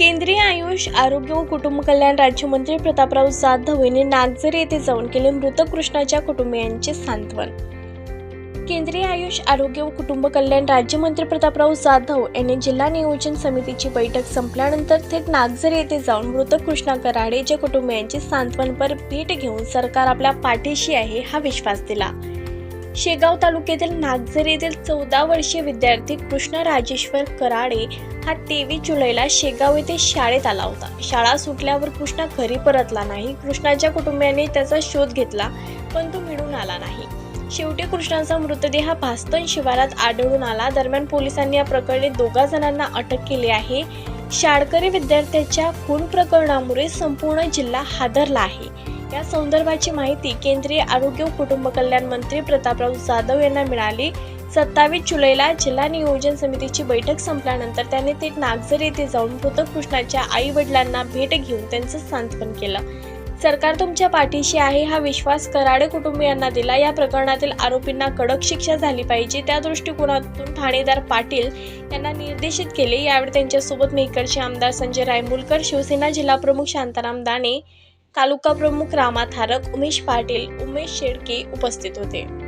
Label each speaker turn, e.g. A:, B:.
A: केंद्रीय आयुष आरोग्य व कुटुंब कल्याण राज्यमंत्री प्रतापराव जाधव यांनी नागझरी येथे जाऊन केले मृत कृष्णाच्या कुटुंबियांचे सांत्वन. केंद्रीय आयुष आरोग्य व कुटुंब कल्याण राज्यमंत्री प्रतापराव जाधव यांनी जिल्हा नियोजन समितीची बैठक संपल्यानंतर थेट नागझर येथे जाऊन मृत कृष्णा कराडेच्या कुटुंबियांचे सांत्वनपर भेट घेऊन सरकार आपल्या पाठीशी आहे हा विश्वास दिला. शेगाव तालुक्यातील नागझर येथील चौदा वर्षीय विद्यार्थी कृष्ण राजेश्वर कराडे हा तेवीस जुलैला शेगाव येथे शाळेत आला होता. शाळा सुटल्यावर कृष्णा घरी परतला नाही. कृष्णाच्या कुटुंबियांनी त्याचा शोध घेतला पण तो मिळून आला नाही. शेवटी कृष्णाचा मृतदेह भास्तन शिवारात आढळून आला. दरम्यान पोलिसांनी या प्रकरणी दोघा जणांना अटक केली आहे. शाळकरी विद्यार्थ्याच्या खून प्रकरणामुळे संपूर्ण जिल्हा हादरला आहे. या संदर्भाची माहिती केंद्रीय आरोग्य व कुटुंब कल्याण मंत्री प्रतापराव जाधव यांना मिळाली. सत्तावीस जुलैला जिल्हा नियोजन समितीची बैठक संपल्यानंतर त्याने ते नागझर येथे जाऊन मृत कृष्णाच्या आई वडिलांना भेट घेऊन त्यांचं सांत्वन केलं. सरकार तुमच्या पाठीशी आहे हा विश्वास कराडे कुटुंबियांना दिला. या प्रकरणातील आरोपींना कडक शिक्षा झाली पाहिजे. त्या दृष्टिकोनातून ठाणेदार पाटील यांना निर्देशित केले. यावेळी त्यांच्यासोबत मेहकरचे आमदार संजय रायमुलकर शिवसेना जिल्हाप्रमुख शांताराम दाणे तालुका प्रमुख रामा थारक उमेश पाटील उमेश शेडके उपस्थित होते.